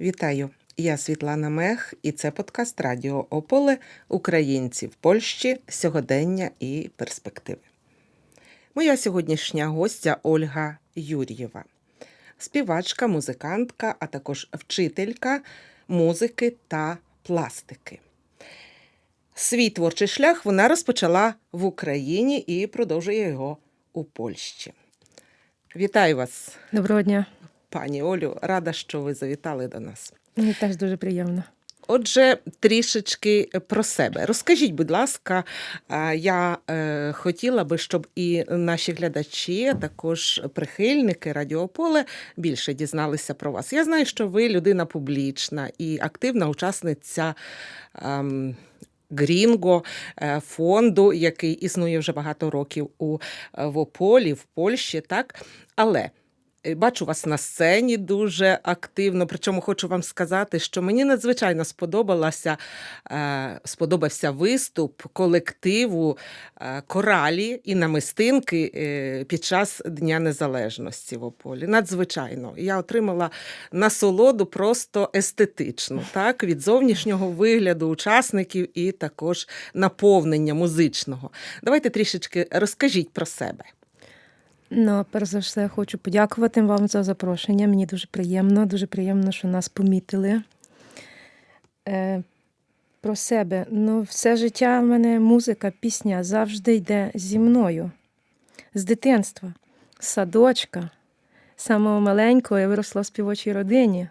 Вітаю! Я Світлана Мех, і це подкаст Радіо Ополе Українці в Польщі, сьогодення і перспективи. Моя сьогоднішня гостя Ольга Юр'єва, співачка, музикантка, а також вчителька музики та пластики. Свій творчий шлях вона розпочала в Україні і продовжує його у Польщі. Вітаю вас, Доброго дня. Пані Олю. Рада, що ви завітали до нас. Мені теж дуже приємно. Отже, трішечки про себе. Розкажіть, будь ласка, я е, хотіла би, щоб і наші глядачі, а також прихильники Радіополе більше дізналися про вас. Я знаю, що ви людина публічна і активна учасниця. ем, Грінго е, фонду, який існує вже багато років у е, в Польщі, так? Але бачу вас на сцені дуже активно. Причому хочу вам сказати, що мені надзвичайно сподобалася, е, сподобався виступ колективу е, коралі і намистинки е, під час Дня Незалежності в Ополі. Надзвичайно. Я отримала насолоду просто естетичну, так, від зовнішнього вигляду учасників і також наповнення музичного. Давайте трішечки розкажіть про себе. Ну, перш за все, хочу подякувати вам за запрошення. Мені дуже приємно, дуже приємно, що нас помітили. Е, про себе. Ну, все життя в мене музика, пісня завжди йде зі мною. З дитинства, з садочка. З Самого маленького я виросла в співочій родині.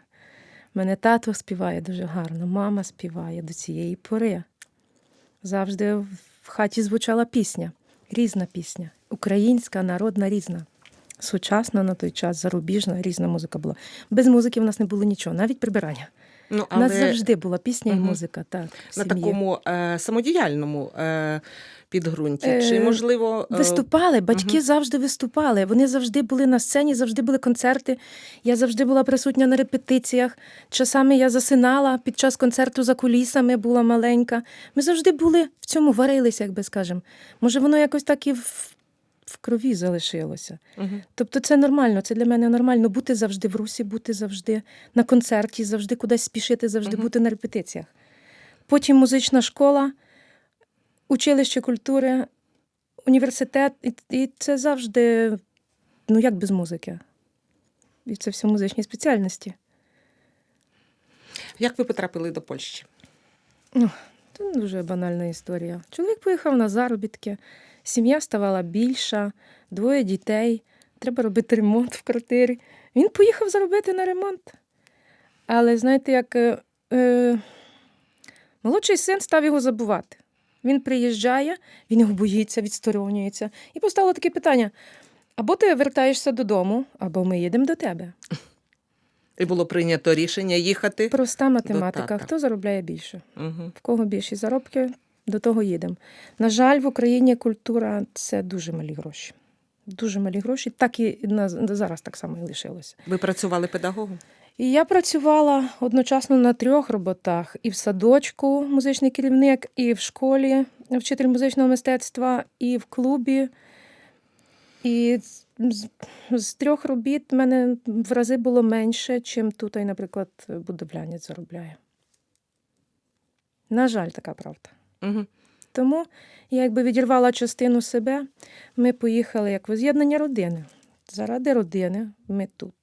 Мене тато співає дуже гарно, мама співає до цієї пори. Завжди в хаті звучала пісня, різна пісня, українська, народна, різна. Сучасна на той час, зарубіжна, різна музика була. Без музики в нас не було нічого, навіть прибирання. Ну, У нас завжди була пісня Мгм. і музика. Так, на такому е, самодіяльному е, підґрунті. Е, Чи можливо е, Виступали, батьки мгм. завжди виступали. Вони завжди були на сцені, завжди були концерти. Я завжди була присутня на репетиціях. Часами я засинала під час концерту за кулісами, була маленька. Ми завжди були в цьому варилися, як би скажемо. Може, воно якось так і в, в крові залишилося. Мгм. Тобто це нормально, це для мене нормально бути завжди в русі, бути завжди на концерті, завжди кудись спішити, завжди Мгм. бути на репетиціях. Потім музична школа, училище культури, університет, і, і це завжди, ну як без музики. І це все музичні спеціальності. Як ви потрапили до Польщі? Це дуже банальна історія. Чоловік поїхав на заробітки, сім'я ставала більша, двоє дітей, треба робити ремонт в квартирі. Він поїхав заробити на ремонт. Але знаєте, як е, е, молодший син став його забувати. Він приїжджає, він його боїться, відсторонюється. І постало таке питання: або ти вертаєшся додому, або ми їдемо до тебе. І було прийнято рішення їхати. Проста математика. тата. Хто заробляє більше? Угу. В кого більші заробки, до того їдемо. На жаль, в Україні культура це дуже малі гроші. Дуже малі гроші, так і на, зараз так само і лишилося. Ви працювали педагогом? І я працювала одночасно на трьох роботах: і в садочку музичний керівник, і в школі вчитель музичного мистецтва, і в клубі. І з, з- трьох робіт в мене в рази було менше, чим тут, наприклад, будівлянець заробляє. На жаль, така правда. Угу. Тому я якби відірвала частину себе. Ми поїхали як воз'єднання родини. Заради родини ми тут.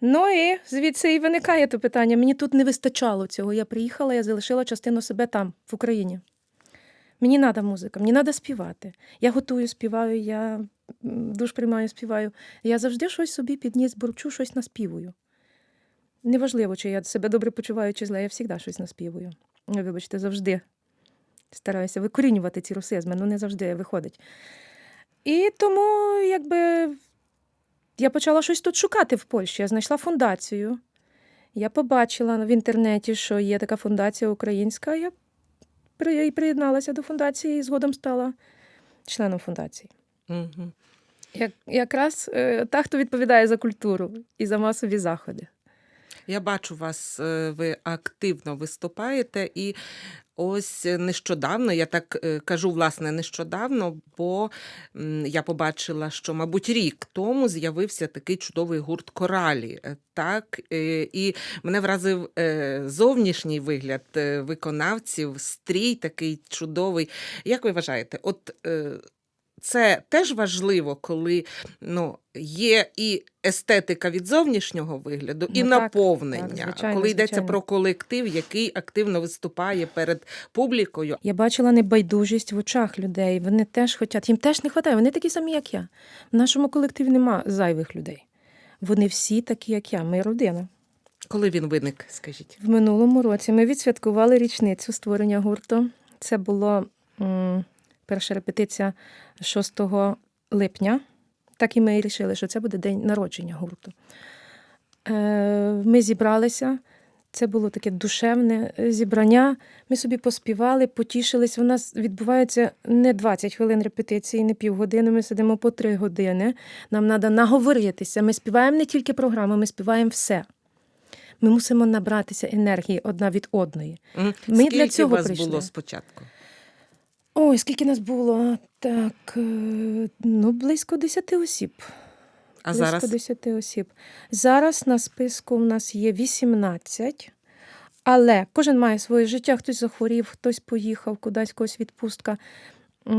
Ну і звідси і виникає те питання. Мені тут не вистачало цього. Я приїхала, я залишила частину себе там, в Україні. Мені треба музика, мені треба співати. Я готую, співаю, я душ приймаю, співаю. Я завжди щось собі підніс, бурчу, щось наспівую. Неважливо, чи я себе добре почуваю, чи зле, я завжди щось наспівую. Ой, Вибачте, завжди стараюся викорінювати ці русизми, але не завжди виходить. І тому, якби я почала щось тут шукати в Польщі. Я знайшла фундацію. Я побачила в інтернеті, що є така фундація українська. Я при- приєдналася до фундації і згодом стала членом фундації. Угу. Як, якраз е, та, хто відповідає за культуру і за масові заходи. Я бачу вас, е, ви активно виступаєте, і ось нещодавно, я так е, кажу, власне, нещодавно, бо я побачила, що, мабуть, рік тому з'явився такий чудовий гурт коралі. Е, Так, і мене вразив зовнішній вигляд виконавців, стрій такий чудовий. Як ви вважаєте, от це теж важливо, коли ну, є і естетика від зовнішнього вигляду, і Ну, так, наповнення, так, звичайно, коли йдеться звичайно. про колектив, який активно виступає перед публікою. Я бачила небайдужість в очах людей. Вони теж хочуть, їм теж не вистачає. Вони такі самі, як я. В нашому колективі нема зайвих людей. Вони всі такі, як я. Ми родина. Коли він виник, скажіть? В минулому році ми відсвяткували річницю створення гурту. Це була м, перша репетиція 6 липня. Так і ми і рішили, що це буде день народження гурту. Е, ми зібралися. Це було таке душевне е, зібрання. Ми собі поспівали, потішились. У нас відбувається не 20 хвилин репетиції, не півгодини. Ми сидимо по 3 години. Нам треба наговоритися. Ми співаємо не тільки програму, ми співаємо все. Ми мусимо набратися енергії одна від одної. Ми Скільки для цього вас прийшли. було спочатку? Ой, скільки нас було? Так, е, ну, близько 10 осіб. А близько зараз 10 осіб. Зараз на списку в нас є 18, але кожен має своє життя. Хтось захворів, хтось поїхав, кудись когось відпустка. Е,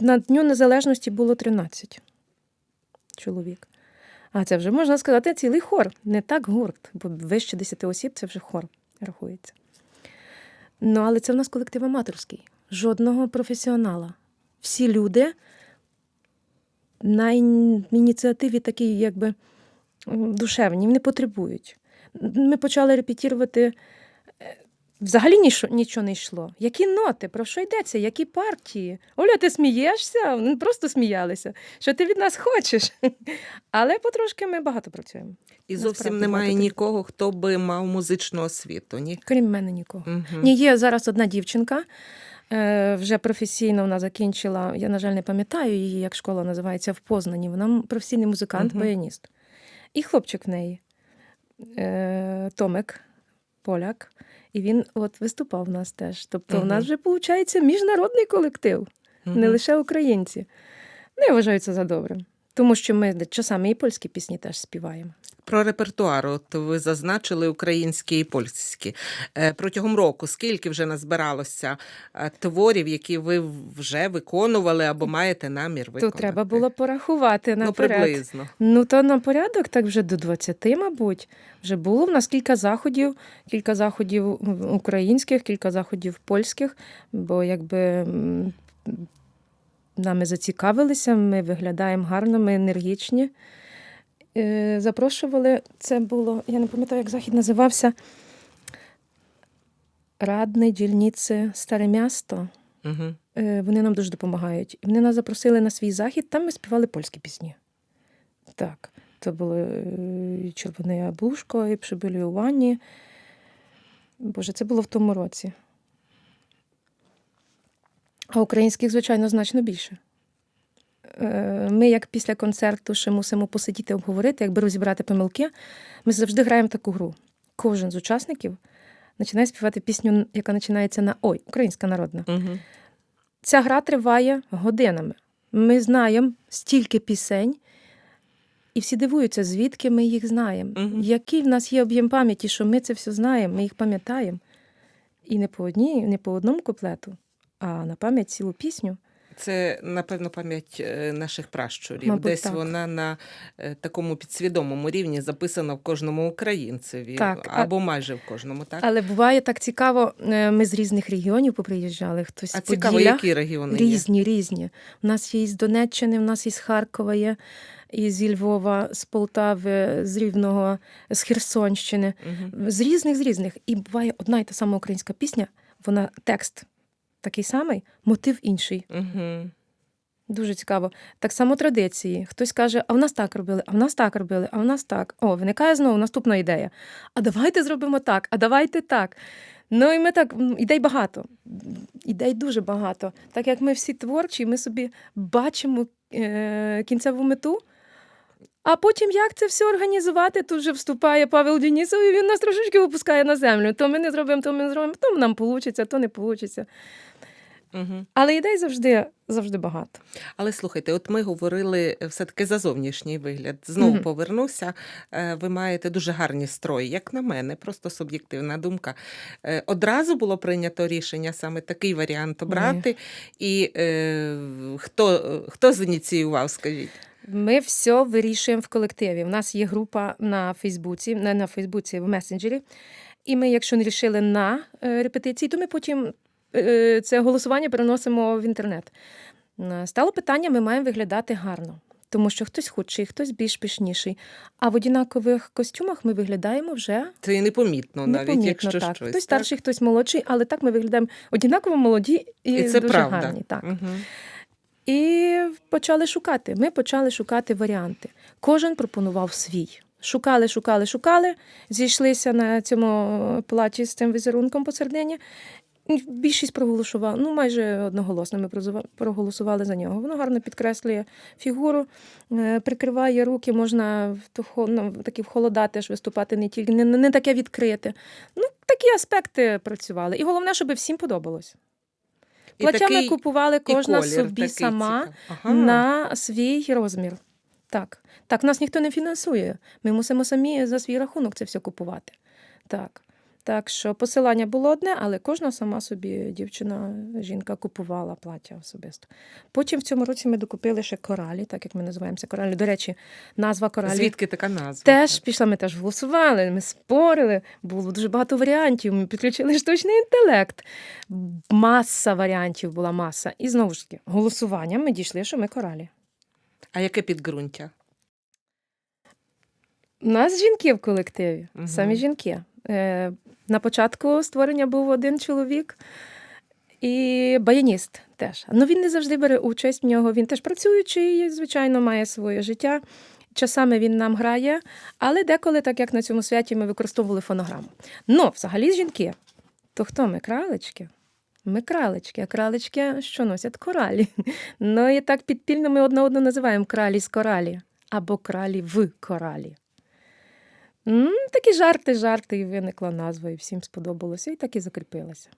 На Дню Незалежності було 13 чоловік. А це вже можна сказати цілий хор, не так гурт, бо вище 10 осіб це вже хор рахується. Ну, але це в нас колектив аматорський, жодного професіонала. Всі люди на ініціативі такі, якби душевні, не потребують. Ми почали репетірувати. е, Взагалі нічого, нічого не йшло. Які ноти? Про що йдеться? Які партії? Оля, ти смієшся? Ну, просто сміялися. Що ти від нас хочеш? Але потрошки ми багато працюємо. і зовсім насправді немає багато нікого, хто би мав музичну освіту. Ні? Крім мене нікого. Мгм. Ні, є зараз одна дівчинка, вже професійно вона закінчила. Я, на жаль, не пам'ятаю її, як школа називається в Познані. Вона професійний музикант, Мгм. баяніст. І хлопчик в неї, е, Томик, поляк. І він от виступав в нас теж. Тобто, в нас вже виходить міжнародний колектив, не лише українці. Ну, я вважаю це за добре. Тому що ми часами і польські пісні теж співаємо. Про репертуар, от ви зазначили українські і польські. Е, Протягом року скільки вже назбиралося е, творів, які ви вже виконували або маєте намір виконати? То треба було порахувати ну, приблизно. Ну, то на порядок, так вже до 20, мабуть, вже було в нас кілька заходів, кілька заходів українських, кілька заходів польських, бо якби нами зацікавилися, ми виглядаємо гарно, ми енергічні. Е, Запрошували, це було, я не пам'ятаю, як захід називався. Радний дільниці Старе місто. Угу. Вони нам дуже допомагають. Вони нас запросили на свій захід, там ми співали польські пісні. Так, це було е, і Червоне яблушко, і «Прибилі у ванні. Боже, це було в тому році. А українських, звичайно, значно більше. Е, Ми, як після концерту, ще мусимо посидіти, обговорити, якби розібрати помилки. Ми завжди граємо таку гру. Кожен з учасників починає співати пісню, яка починається на Ой, українська народна. Угу. Ця гра триває годинами. Ми знаємо стільки пісень, і всі дивуються, звідки ми їх знаємо. Мгм. Який в нас є об'єм пам'яті, що ми це все знаємо, ми їх пам'ятаємо. І не по одній, не по одному куплету, а на пам'ять цілу пісню. Це, напевно, пам'ять е, наших пращурів. Мабуть, Десь так. вона на е, такому підсвідомому рівні записана в кожному українцеві, Так, а- або майже в кожному, так? Але буває так цікаво, е, ми з різних регіонів поприїжджали. Хтось А цікаво, Поділля. які регіони є? Різні, різні. У нас є із Донеччини, у нас із Харкова є, і зі Львова, з Полтави, з Рівного, з Херсонщини. Угу. З різних, з різних. І буває одна і та сама українська пісня, вона текст такий самий, мотив інший. Угу. Дуже цікаво. Так само традиції. Хтось каже, а в нас так робили, а в нас так робили, а в нас так. О, виникає знову наступна ідея. А давайте зробимо так, а давайте так. Ну і ми так, ідей багато. Ідей дуже багато. Так як ми всі творчі, ми собі бачимо е, кінцеву мету, А потім як це все організувати? Тут вже вступає Павел Денісов, і він нас трошечки випускає на землю. То ми не зробимо, то ми не зробимо, то нам вийде, то не вийде. Угу. Але ідей завжди, завжди багато. Але слухайте, от ми говорили е, все-таки за зовнішній вигляд. Знову Мгм. повернуся. Е, Ви маєте дуже гарні строї, як на мене, просто суб'єктивна думка. Е, Одразу було прийнято рішення саме такий варіант обрати. І е, хто, хто зініціював, скажіть? Ми все вирішуємо в колективі. У нас є група на Фейсбуці, не на Фейсбуці, в месенджері. І ми, якщо не рішили на репетиції, то ми потім це голосування переносимо в інтернет. Е, Стало питання, ми маємо виглядати гарно. Тому що хтось худший, хтось більш пишніший. А в однакових костюмах ми виглядаємо вже Це і непомітно, навіть якщо так. щось. Хтось старший, хтось молодший, але так ми виглядаємо однаково молоді і, І це дуже правда. гарні. Так. Угу. І почали шукати. Ми почали шукати варіанти. Кожен пропонував свій. Шукали, шукали, шукали. Зійшлися на цьому платі з цим візерунком посередині. Більшість проголосувала, ну майже одноголосно ми проголосували за нього. Воно гарно підкреслює фігуру, е, прикриває руки, можна в ну, такі в холода теж виступати не тільки не, не таке відкрите. Ну, такі аспекти працювали. І головне, щоб всім подобалось. І Плаття ми такий купували кожна колір собі сама. Ага. на свій розмір. Так. Так, нас ніхто не фінансує. Ми мусимо самі за свій рахунок це все купувати. Так. Так що посилання було одне, але кожна сама собі дівчина, жінка купувала плаття особисто. Потім в цьому році ми докупили ще коралі, так як ми називаємося коралі. До речі, назва коралі Звідки така назва? теж пішла, ми теж голосували, ми спорили, було дуже багато варіантів. Ми підключили штучний інтелект. Маса варіантів була маса. І знову ж таки, голосуванням ми дійшли, що ми коралі. А яке підґрунтя? У нас жінки в колективі, Мгм. самі жінки. Е, на початку створення був один чоловік і баяніст теж. Ну він не завжди бере участь в нього. Він теж працюючий, звичайно, має своє життя. Часами він нам грає, але деколи, так як на цьому святі, ми використовували фонограму. Ну, взагалі жінки. То хто ми? Кралечки? Ми кралечки, а кралечки що носять коралі. Ну і так підпільно ми одне одного називаємо кралі з коралі або кралі в коралі. Такі жарти, жарти, і виникла назва, і всім сподобалося, і так і закріпилося.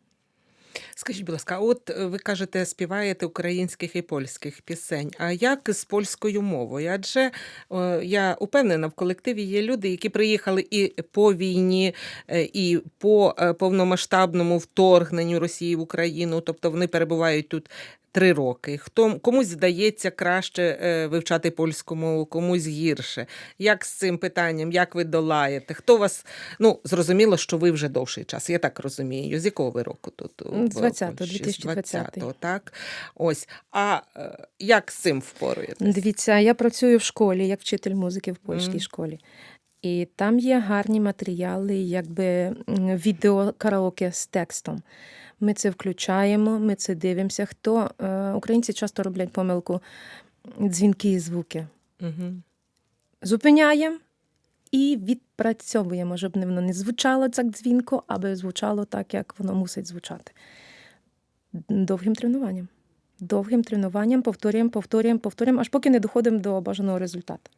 Скажіть, будь ласка, от е, ви кажете, співаєте українських і польських пісень. А як з польською мовою? Адже я упевнена, в колективі є люди, які приїхали і по війні, е, і по е, повномасштабному вторгненню Росії в Україну, тобто вони перебувають тут. Три роки. Хто комусь здається краще е, вивчати польську мову, комусь гірше. Як з цим питанням, як ви долаєте? Хто вас ну зрозуміло, що ви вже довший час? Я так розумію. З якого ви року тут? З 20-го, 2020. 20-го, так. Ось. А е, як з цим впоруєтесь? Дивіться, я працюю в школі як вчитель музики в польській Мгм. школі. І там є гарні матеріали, якби відео караоке з текстом. Ми це включаємо, ми це дивимося. Хто е, українці часто роблять помилку дзвінки і звуки. Угу. Зупиняємо і відпрацьовуємо, щоб не- воно не звучало так дзвінко, аби звучало так, як воно мусить звучати. Довгим тренуванням. Довгим тренуванням повторюємо, повторюємо, повторюємо, аж поки не доходимо до бажаного результату.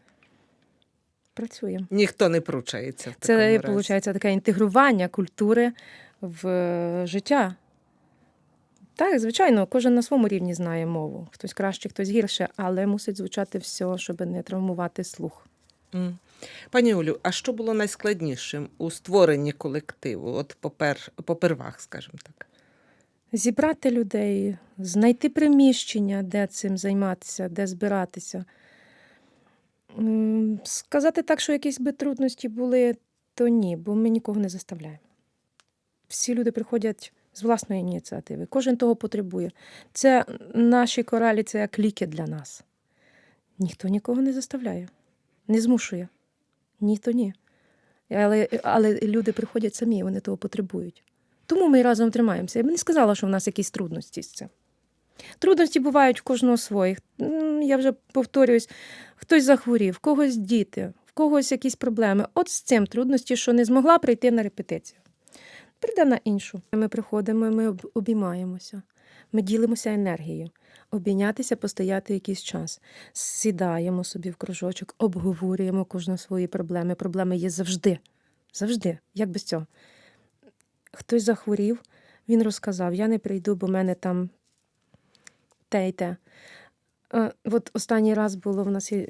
Працюємо. Ніхто не пручається. В Це виходить таке інтегрування культури в е, життя. Так, звичайно, кожен на своєму рівні знає мову. Хтось краще, хтось гірше, але мусить звучати все, щоб не травмувати слух. М. Пані Олю, а що було найскладнішим у створенні колективу? От попер, попервах, скажімо так. Зібрати людей, знайти приміщення, де цим займатися, де збиратися. М, Сказати так, що якісь би трудності були, то ні, бо ми нікого не заставляємо. Всі люди приходять з власної ініціативи. Кожен того потребує. Це наші коралі, це як ліки для нас. Ніхто нікого не заставляє, не змушує. Ніхто ні. Але, але люди приходять самі, вони того потребують. Тому ми разом тримаємося. Я б не сказала, що в нас якісь трудності з цим. Трудності бувають в кожного своїх. Я вже повторююсь, хтось захворів, в когось діти, в когось якісь проблеми. От з цим трудності, що не змогла прийти на репетицію. Прийде на іншу. Ми приходимо, ми обіймаємося, ми ділимося енергією. обійнятися, постояти якийсь час. Сідаємо собі в кружочок, обговорюємо кожну свої проблеми. Проблеми є завжди. Завжди. Як без цього? Хтось захворів, він розказав: я не прийду, бо в мене там те й те. Е, От останній раз було в нас е,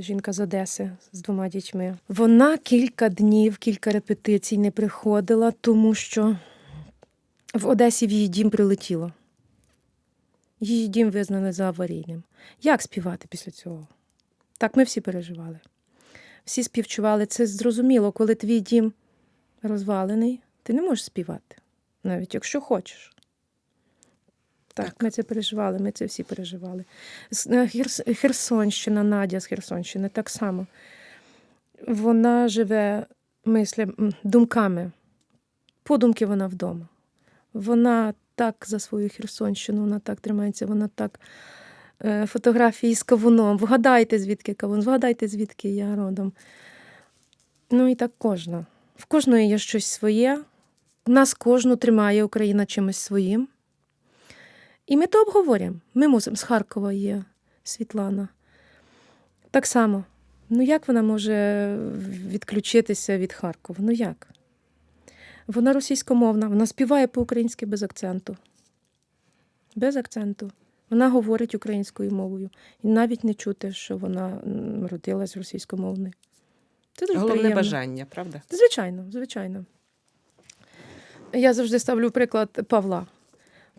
жінка з Одеси з двома дітьми. Вона кілька днів, кілька репетицій не приходила, тому що в Одесі в її дім прилетіло. Її дім визнали за аварійним. Як співати після цього? Так, ми всі переживали. Всі співчували. Це зрозуміло, коли твій дім розвалений, ти не можеш співати, навіть якщо хочеш. Так, ми це переживали, ми це всі переживали. Е, Херс- Херсонщина, Надя з Херсонщини так само. Вона живе мислям, м, думками. Подумки вона вдома. Вона так за свою Херсонщину, вона так тримається, вона так е, фотографії з кавуном. Вгадайте, звідки кавун, вгадайте, звідки я родом. Ну і так кожна. В кожної є щось своє. Нас кожну тримає Україна чимось своїм. І ми то обговорюємо. Ми мусимо з Харкова є Світлана. Так само. Ну як вона може відключитися від Харкова? Ну як? Вона російськомовна, вона співає по-українськи без акценту. Без акценту. Вона говорить українською мовою. І навіть не чути, що вона родилась російськомовною. Це дуже Головне приємно. бажання, правда? Звичайно, звичайно. Я завжди ставлю приклад Павла.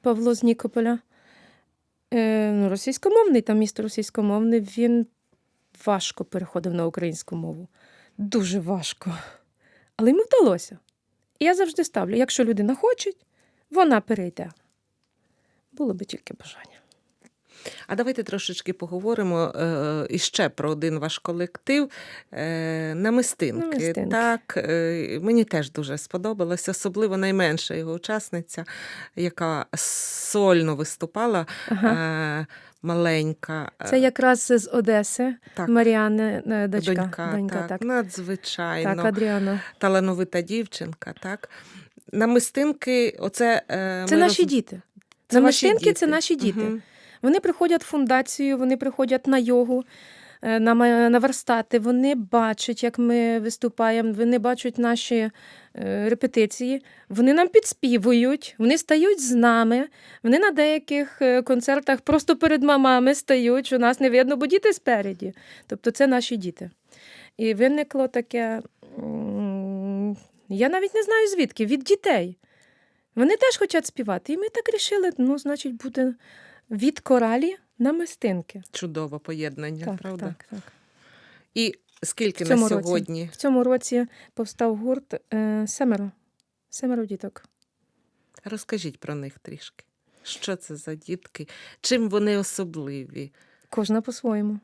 Павло з Нікополя. Е, ну, російськомовний, там місто російськомовне, він важко переходив на українську мову. Дуже важко. Але йому вдалося. І я завжди ставлю: якщо людина хоче, вона перейде. Було би тільки бажання. А давайте трошечки поговоримо е, іще про один ваш колектив е, намистинки. «Намистинки». Так, е, мені теж дуже сподобалось, особливо найменша його учасниця, яка сольно виступала, Ага. е, маленька. е, Це якраз з Одеси, так, Маріани, е, дочка. донька, донька так, так. надзвичайно так, Адріана. талановита дівчинка. Так. Намистинки, оце е, Це ми наші роз- діти. Це Намистинки це діти. наші діти. Мгм. Вони приходять в фундацію, вони приходять на йогу, е, на, на верстати, вони бачать, як ми виступаємо, вони бачать наші е, репетиції, вони нам підспівують, вони стають з нами. Вони на деяких е, концертах просто перед мамами стають, що нас не видно, бо діти спереді. Тобто це наші діти. І виникло таке. Я навіть не знаю звідки, від дітей. Вони теж хочуть співати. І ми так рішили, ну, значить, буде від коралі на мистинки. Чудове поєднання, Так, правда? так, так. І скільки В на цьому році. сьогодні? В цьому році повстав гурт е, семеро. Семеро діток. Розкажіть про них трішки. Що це за дітки? Чим вони особливі? Кожна по-своєму.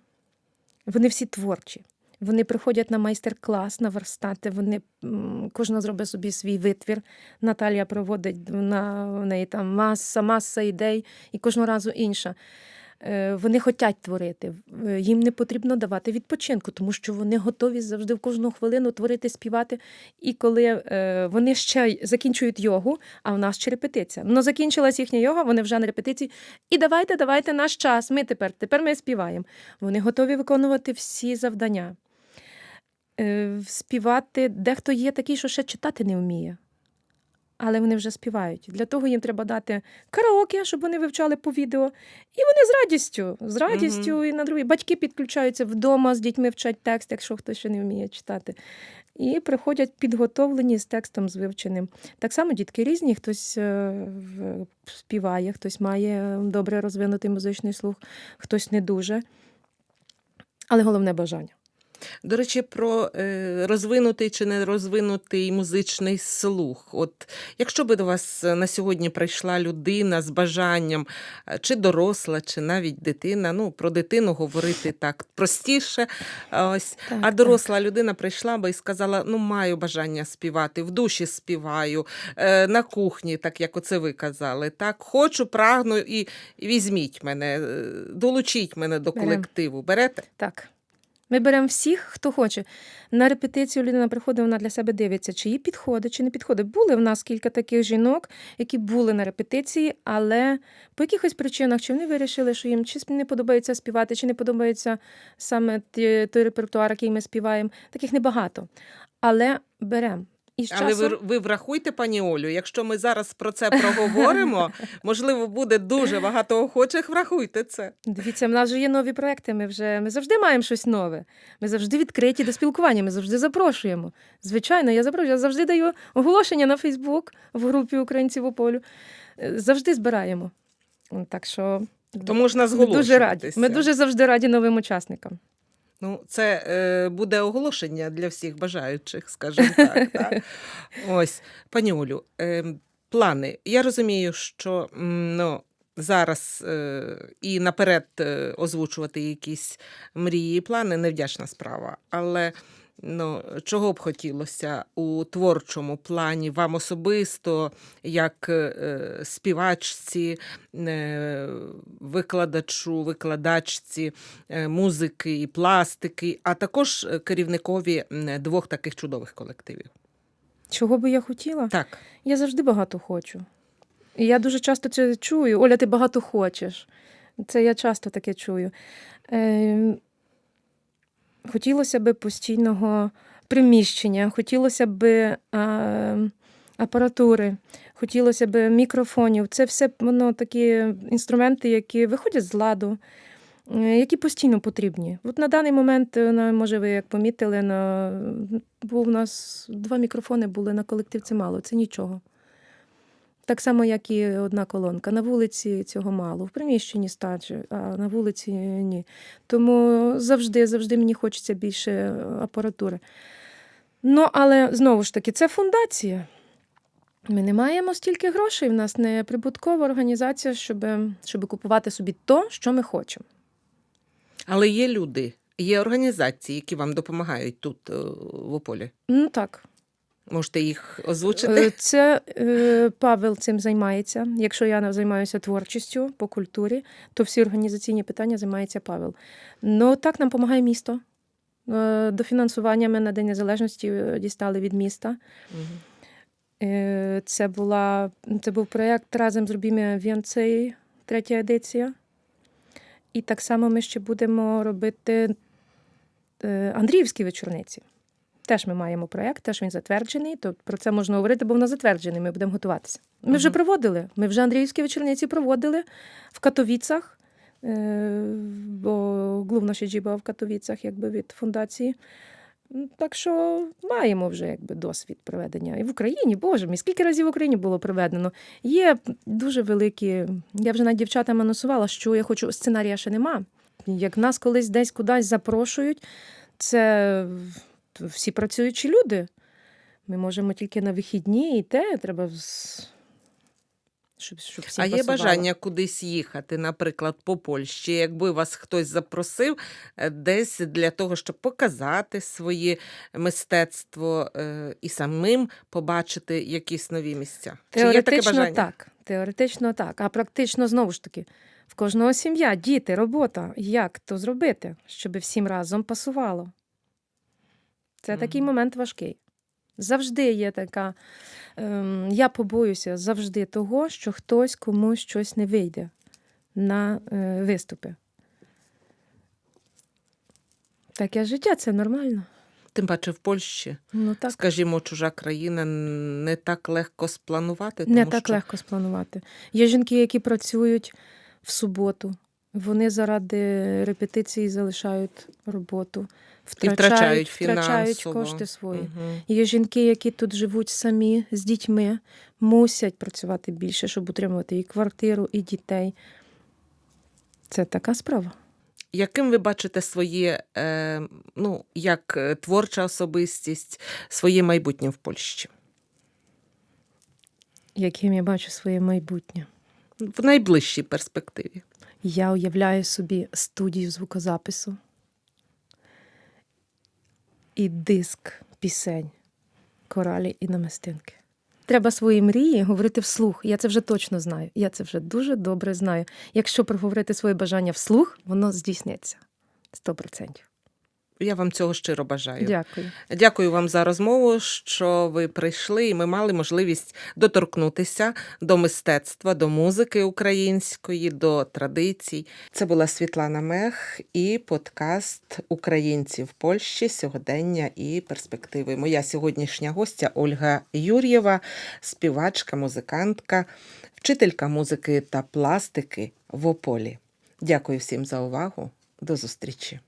Вони всі творчі. Вони приходять на майстер-клас, на верстати. Вони кожна зробить собі свій витвір. Наталія проводить на в неї там маса, маса ідей, і кожного разу інша. Е, Вони хочуть творити. Їм не потрібно давати відпочинку, тому що вони готові завжди в кожну хвилину творити, співати. І коли е, вони ще закінчують йогу, а в нас ще репетиція. Ну, закінчилась їхня йога, вони вже на репетиції. І давайте, давайте наш час. Ми тепер, тепер ми співаємо. Вони готові виконувати всі завдання. Е, співати. Дехто є такий, що ще читати не вміє. Але вони вже співають. Для того їм треба дати караоке, щоб вони вивчали по відео. І вони з радістю, з радістю і на другий. Батьки підключаються вдома з дітьми, вчать текст, якщо хтось ще не вміє читати. І приходять підготовлені з текстом з вивченим. Так само дітки різні, хтось е, співає, хтось має добре розвинутий музичний слух, хтось не дуже. Але головне бажання. До речі, про е, розвинутий чи не розвинутий музичний слух. От якщо би до вас е, на сьогодні прийшла людина з бажанням, е, чи доросла, чи навіть дитина, ну про дитину говорити так простіше. Ось Так, а доросла людина прийшла би і сказала: ну, маю бажання співати, в душі співаю, на кухні, так як оце ви казали. Так, хочу, прагну і візьміть мене, долучіть мене до колективу. Берете? Так. Ми беремо всіх, хто хоче. На репетицію людина приходить, вона для себе дивиться, чи їй підходить, чи не підходить. Були в нас кілька таких жінок, які були на репетиції, але по якихось причинах, чи вони вирішили, що їм чи не подобається співати, чи не подобається саме той репертуар, який ми співаємо. Таких небагато. Але беремо. І з Але ви, часом... ви врахуйте, пані Олю, якщо ми зараз про це проговоримо, можливо, буде дуже багато охочих, врахуйте це. Дивіться, в нас вже є нові проекти. Ми вже ми завжди маємо щось нове. Ми завжди відкриті до спілкування. Ми завжди запрошуємо. Звичайно, я запрошую. Я завжди даю оголошення на Фейсбук в групі українців у полю. Е, Завжди збираємо. Так що То можна ми дуже раді. Ми дуже завжди раді новим учасникам. Ну, це е, буде оголошення для всіх бажаючих, скажімо так. так. Ось, пані Олю, е, плани. Я розумію, що ну, зараз е, і наперед е, озвучувати якісь мрії і плани невдячна справа. Але ну, чого б хотілося у творчому плані вам особисто, як е, співачці, е, викладачу, викладачці е, музики і пластики, а також е, керівникові двох таких чудових колективів. Чого би я хотіла? Так. Я завжди багато хочу. І я дуже часто це чую. Оля, ти багато хочеш. Це я часто таке чую. Е, хотілося б постійного приміщення, хотілося б апаратури, хотілося б мікрофонів. Це все воно такі інструменти, які виходять з ладу. е, Які постійно потрібні. От на даний момент, е, може, ви як помітили, на... був у нас два мікрофони були на колектив, це мало, це нічого. Так само, як і одна колонка. На вулиці цього мало, в приміщенні старше, а на вулиці ні. Тому завжди, завжди мені хочеться більше е, апаратури. Ну, але знову ж таки, це фундація. Ми не маємо стільки грошей. В нас не прибуткова організація, щоб, щоб купувати собі то, що ми хочемо. Але є люди, є організації, які вам допомагають тут е, в Ополі. Ну так. Можете їх озвучити? Е, Це е, Павел цим займається. Якщо я займаюся творчістю по культурі, то всі організаційні питання займається Павел. Ну так нам допомагає місто. Е, До фінансування ми на День Незалежності дістали від міста. Це, була, це був проєкт разом зробімо Вінцей, третя едиція. І так само ми ще будемо робити Андріївські вечорниці. Теж ми маємо проєкт, теж він затверджений. То про це можна говорити, бо воно затверджений. Ми будемо готуватися. Ми вже проводили. Ми вже Андріївські вечорниці проводили в Катовіцах, е, бо головна Шіджіба в Катовіцах, якби від фундації. Так що маємо вже якби досвід проведення. І в Україні, боже мій, скільки разів в Україні було проведено. Є дуже великі. Я вже навіть дівчатам анонсувала, що я хочу. Сценарія ще нема. Як нас колись десь кудись запрошують, це всі працюючі люди. Ми можемо тільки на вихідні і те, треба. Щоб, щоб всім А є пасувало. бажання кудись їхати, наприклад, по Польщі, якби вас хтось запросив е, десь для того, щоб показати своє мистецтво е, і самим побачити якісь нові місця. Чи є таке Теоретично бажання? так. Теоретично так. А практично знову ж таки, в кожного сім'я, діти, робота. Як то зробити, щоб всім разом пасувало? Це такий Мгм. момент важкий. Завжди є така. Ем, я побоюся завжди того, що хтось комусь щось не вийде на е, виступи. Таке життя це нормально. Тим паче в Польщі, Ну так. скажімо, чужа країна не так легко спланувати. Не так що... легко спланувати. Є жінки, які працюють в суботу. Вони заради репетиції залишають роботу, І втрачають втрачають кошти свої. Мгм. Є жінки, які тут живуть самі з дітьми, мусять працювати більше, щоб утримувати і квартиру, і дітей. Це така справа. Яким ви бачите своє, е, ну, як е, творча особистість, своє майбутнє в Польщі? Яким я бачу своє майбутнє. В найближчій перспективі. Я уявляю собі студію звукозапису і диск пісень, коралі і намистинки. Треба свої мрії говорити вслух. Я це вже точно знаю. Я це вже дуже добре знаю. Якщо проговорити своє бажання вслух, воно здійсниться. Сто процентів. Я вам цього щиро бажаю. Дякую. Дякую вам за розмову, що ви прийшли, і ми мали можливість доторкнутися до мистецтва, до музики української, до традицій. Це була Світлана Мех і подкаст Українці в Польщі сьогодення і перспективи. Моя сьогоднішня гостя Ольга Юр'єва, співачка, музикантка, вчителька музики та пластики в Ополі. Дякую всім за увагу. До зустрічі.